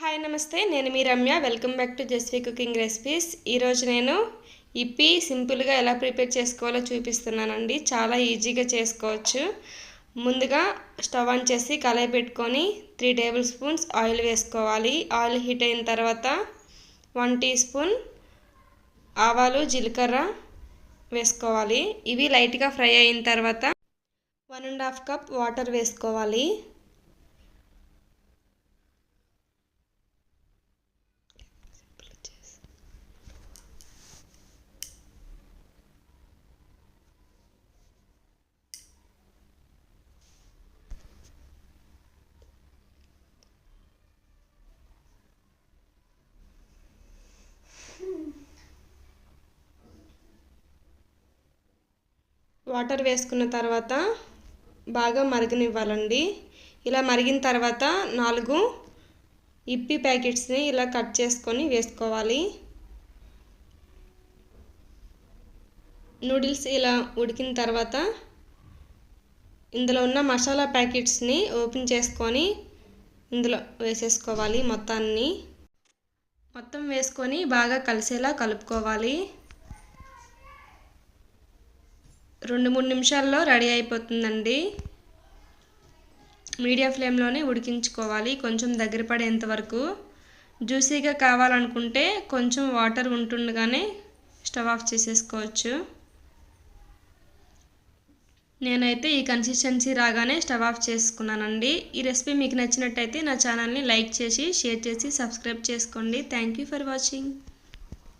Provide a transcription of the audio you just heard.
Hi నమస్తే. నేను మీ Ramya. Welcome back to Jasvi cooking recipes. ఈరోజు నేను ఇప్పి సింపుల్గా ఎలా ప్రిపేర్ చేసుకోవాలో చూపిస్తున్నానండి. చాలా ఈజీగా చేసుకోవచ్చు. ముందుగా స్టవ్ ఆన్ చేసి కళాయి పెట్టుకొని త్రీ టేబుల్ స్పూన్స్ ఆయిల్ వేసుకోవాలి. ఆయిల్ హీట్ అయిన తర్వాత వన్ టీ స్పూన్ ఆవాలు జీలకర్ర వేసుకోవాలి. ఇవి లైట్గా ఫ్రై అయిన తర్వాత one and half cup water వేసుకోవాలి. వాటర్ వేసుకున్న తర్వాత బాగా మరగనివ్వాలండి. ఇలా మరిగిన తర్వాత నాలుగు ఇప్పి ప్యాకెట్స్ని ఇలా కట్ చేసుకొని వేసుకోవాలి. నూడిల్స్ ఇలా ఉడికిన తర్వాత ఇందులో ఉన్న మసాలా ప్యాకెట్స్ని ఓపెన్ చేసుకొని ఇందులో వేసేసుకోవాలి మొత్తాన్ని. మొత్తం వేసుకొని బాగా కలిసేలా కలుపుకోవాలి. రెండు మూడు నిమిషాల్లో రెడీ అయిపోతుందండి. మీడియా ఫ్లేమ్లోనే ఉడికించుకోవాలి కొంచెం దగ్గర పడేంత వరకు. జ్యూసీగా కావాలనుకుంటే కొంచెం వాటర్ ఉంటుండగానే స్టవ్ ఆఫ్ చేసేసుకోవచ్చు. నేనైతే ఈ కన్సిస్టెన్సీ రాగానే స్టవ్ ఆఫ్ చేసుకున్నానండి. ఈ రెసిపీ మీకు నచ్చినట్టయితే నా ఛానల్ని లైక్ చేసి షేర్ చేసి సబ్స్క్రైబ్ చేసుకోండి. Thank you for watching.